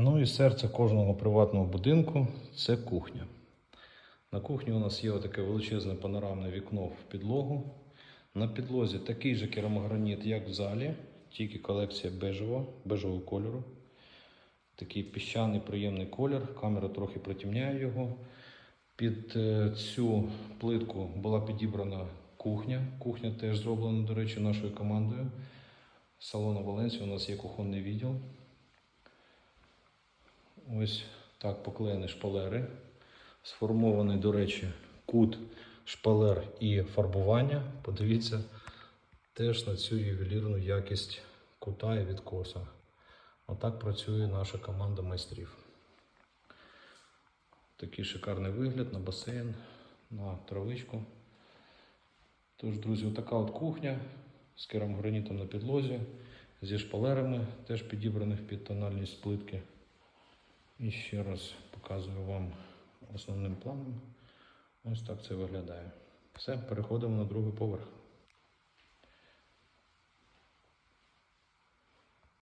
Ну і серце кожного приватного будинку це кухня. На кухні у нас є таке величезне панорамне вікно в підлогу. На підлозі такий же керамограніт, як в залі, тільки колекція бежево, бежевого кольору. Такий піщаний приємний колір. Камера трохи притемняє його. Під е, цю плитку була підібрана кухня. Кухня теж зроблена, до речі, нашою командою. Салону Валенсії у нас є кухонний відділ. Ось так поклеєні шпалери. Сформований, до речі, кут шпалер і фарбування. Подивіться теж на цю ювелірну якість кута і відкоса. Отак працює наша команда майстрів. Такий шикарний вигляд на басейн, на травичку. Тож, друзі, отака от кухня з керамогранітом на підлозі, зі шпалерами, теж підібраних під тональність плитки. І ще раз показую вам основним планом. Ось так це виглядає. Все, переходимо на другий поверх.